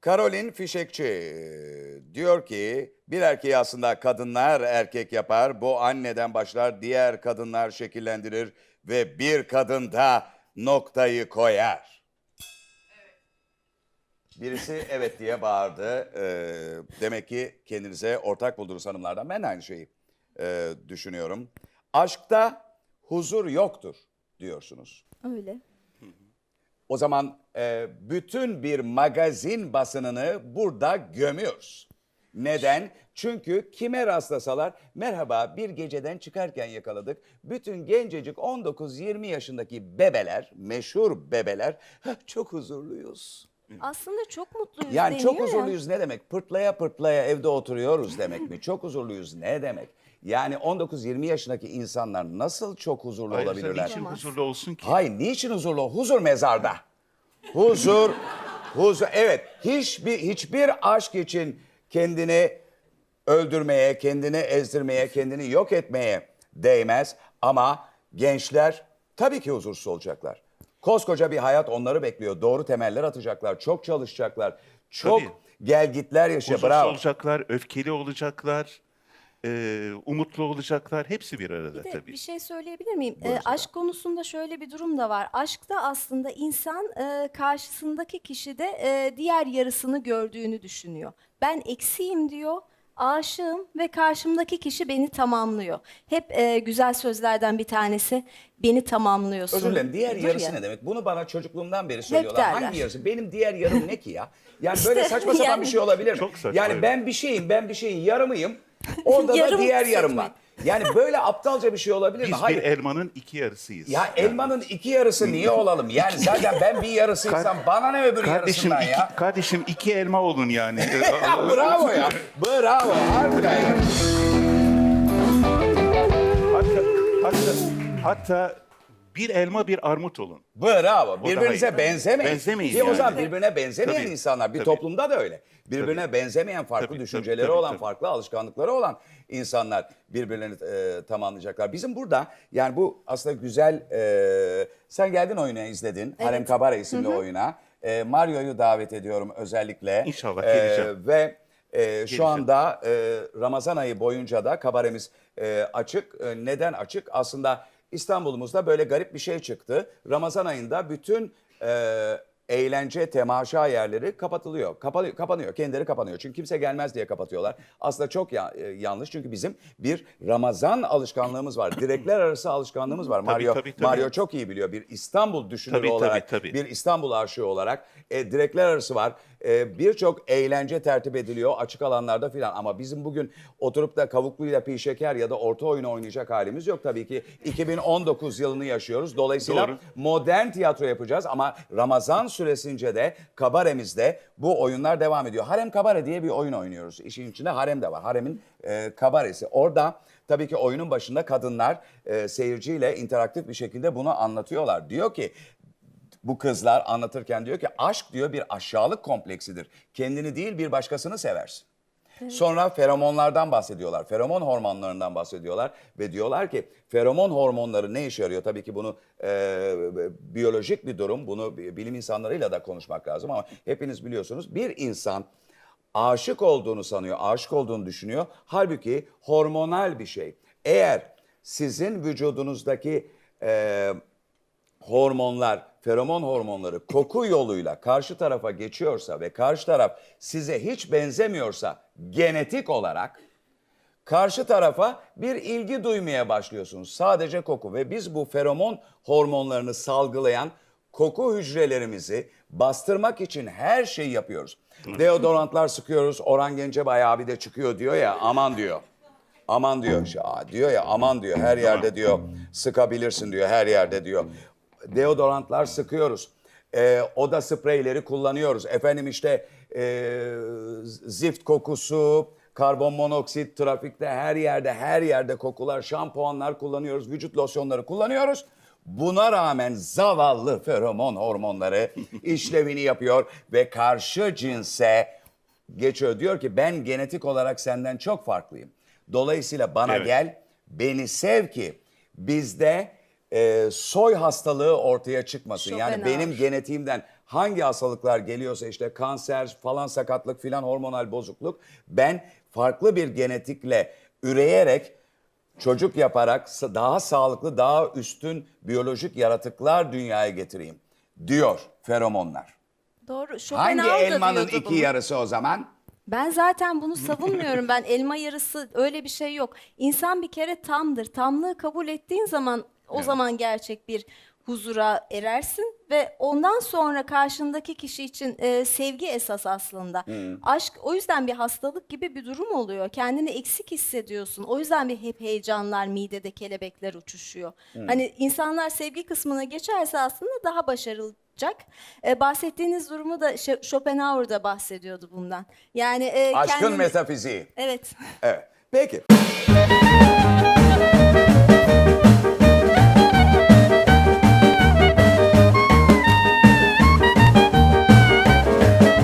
Karolin Fişekçi diyor ki bir erkeği aslında kadınlar erkek yapar. Bu anneden başlar diğer kadınlar şekillendirir ve bir kadında noktayı koyar. Birisi evet diye bağırdı. Ee, demek ki kendinize ortak buldunuz hanımlardan. Ben de aynı şeyi e, düşünüyorum. Aşkta huzur yoktur diyorsunuz. Öyle. O zaman e, bütün bir magazin basınını burada gömüyoruz. Neden? Çünkü kime rastlasalar merhaba bir geceden çıkarken yakaladık. Bütün gencecik 19-20 yaşındaki bebeler, meşhur bebeler "Hah, çok huzurluyuz. Aslında çok mutluyuz Yani çok deniyor ya. huzurluyuz ne demek? Pırtlaya pırtlaya evde oturuyoruz demek mi? Çok huzurluyuz ne demek? Yani 19-20 yaşındaki insanlar nasıl çok huzurlu Ayrıca olabilirler? niçin huzurlu olsun ki? Hayır, niçin huzurlu? Huzur mezarda. Huzur, huzur. Evet, hiçbir hiçbir aşk için kendini öldürmeye, kendini ezdirmeye, kendini yok etmeye değmez. Ama gençler tabii ki huzursuz olacaklar. Koskoca bir hayat onları bekliyor. Doğru temeller atacaklar, çok çalışacaklar. Çok Tabii. gel gitler yaşa. Huzursuz Bravo. olacaklar, öfkeli olacaklar, e, umutlu olacaklar. Hepsi bir arada Bir de tabii. bir şey söyleyebilir miyim? Buyurun Ee, aşk konusunda şöyle bir durum da var. Aşkta aslında insan e, karşısındaki kişide e, diğer yarısını gördüğünü düşünüyor. Ben eksiyim diyor. Aşığım ve karşımdaki kişi beni tamamlıyor. Hep e, güzel sözlerden bir tanesi beni tamamlıyorsun. Özür dilerim. Diğer Dur yarısı ya. ne demek? Bunu bana çocukluğumdan beri söylüyorlar. derler. Hangi yarısı? Benim diğer yarım ne ki ya? Yani böyle saçma sapan yani- bir şey olabilir mi? Çok saçma, Yani evet. ben bir şeyim, ben bir şeyin yarımıyım. Orada da Yarım diğer yarım var. Yani böyle aptalca bir şey olabilir mi? Biz Hayır. bir elmanın iki yarısıyız. Ya elmanın iki yarısı niye olalım? Yani zaten ben bir yarısıysam bana ne öbür Kardeşim yarısından iki, ya? kardeşim iki elma olun yani. Ya bravo ya. Bravo. Harbiden ya. hatta, hatta, hatta bir elma bir armut olun. Bravo. daha Birbirinize iyi. benzemeyin. Benzemeyin Ki o yani. zaman birbirine benzemeyen Tabii, insanlar. Bir tabii. toplumda da öyle. Birbirine benzemeyen, farklı Tabii, düşünceleri tabii, olan, tabii. farklı alışkanlıkları olan insanlar birbirlerini e, tamamlayacaklar. Bizim burada yani bu aslında güzel... e, sen geldin oyunu izledin. Harem Kabare isimli oyuna. E, Mario'yu davet ediyorum özellikle. İnşallah E, geleceğim. ve e, şu Geleceğim. anda e, Ramazan ayı boyunca da kabaremiz e, açık. E, neden açık? Aslında İstanbul'umuzda böyle garip bir şey çıktı. Ramazan ayında bütün e, eğlence, temaşa yerleri kapatılıyor. Kapanıyor, kapanıyor. Kendileri kapanıyor. Çünkü kimse gelmez diye kapatıyorlar. Aslında çok ya- e, yanlış. Çünkü bizim bir Ramazan alışkanlığımız var. Direkler arası alışkanlığımız var. Mario tabii, tabii. Mario çok iyi biliyor. Bir İstanbul düşünürü Tabii, tabii, olarak, tabii. bir İstanbul aşığı olarak e, direkler arası var. E, Birçok eğlence tertip ediliyor açık alanlarda filan. Ama bizim bugün oturup da kavukluyla pi şeker ya da orta oyunu oynayacak halimiz yok tabii ki. 2019 yılını yaşıyoruz. Dolayısıyla Doğru. modern tiyatro yapacağız ama Ramazan süresince de kabaremizde bu oyunlar devam ediyor. Harem Kabare diye bir oyun oynuyoruz. İşin içinde harem de var. Haremin e, kabaresi. Orada tabii ki oyunun başında kadınlar e, seyirciyle interaktif bir şekilde bunu anlatıyorlar. Diyor ki bu kızlar anlatırken diyor ki aşk diyor bir aşağılık kompleksidir. Kendini değil bir başkasını seversin. Sonra feromonlardan bahsediyorlar. Feromon hormonlarından bahsediyorlar ve diyorlar ki feromon hormonları ne işe yarıyor? Tabii ki bunu e, biyolojik bir durum. Bunu bilim insanlarıyla da konuşmak lazım ama hepiniz biliyorsunuz bir insan aşık olduğunu sanıyor, aşık olduğunu düşünüyor. Halbuki hormonal bir şey. Eğer sizin vücudunuzdaki e, hormonlar, feromon hormonları koku yoluyla karşı tarafa geçiyorsa ve karşı taraf size hiç benzemiyorsa genetik olarak karşı tarafa bir ilgi duymaya başlıyorsunuz. Sadece koku ve biz bu feromon hormonlarını salgılayan koku hücrelerimizi bastırmak için her şeyi yapıyoruz. Deodorantlar sıkıyoruz. Orhan Gencebay abi de çıkıyor diyor ya aman diyor. Aman diyor. Aa, diyor ya aman diyor her yerde diyor sıkabilirsin diyor her yerde diyor. Deodorantlar sıkıyoruz. Ee, oda spreyleri kullanıyoruz. Efendim işte e, zift kokusu, karbon monoksit trafikte her yerde her yerde kokular, şampuanlar kullanıyoruz, vücut losyonları kullanıyoruz. Buna rağmen zavallı feromon hormonları işlevini yapıyor ve karşı cinse geçiyor. Diyor ki ben genetik olarak senden çok farklıyım. Dolayısıyla bana Evet. gel, beni sev ki bizde e, soy hastalığı ortaya çıkmasın. Çok yani fena. benim genetiğimden hangi hastalıklar geliyorsa işte kanser falan sakatlık filan hormonal bozukluk ben farklı bir genetikle üreyerek çocuk yaparak daha sağlıklı, daha üstün biyolojik yaratıklar dünyaya getireyim diyor feromonlar. Doğru. Hangi Schopenhauer da elmanın diyordu iki bunu. yarısı o zaman? Ben zaten bunu savunmuyorum. Ben elma yarısı öyle bir şey yok. İnsan bir kere tamdır. Tamlığı kabul ettiğin zaman o zaman gerçek bir huzura erersin ve ondan sonra karşındaki kişi için e, sevgi esas aslında. Aşk o yüzden bir hastalık gibi bir durum oluyor. Kendini eksik hissediyorsun. O yüzden bir hep heyecanlar, midede kelebekler uçuşuyor. Hani insanlar sevgi kısmına geçerse aslında daha başarılı olacak. E, bahsettiğiniz durumu da Schopenhauer da bahsediyordu bundan. Yani e, Aşkın kendini- metafiziği. Evet. Evet. Peki.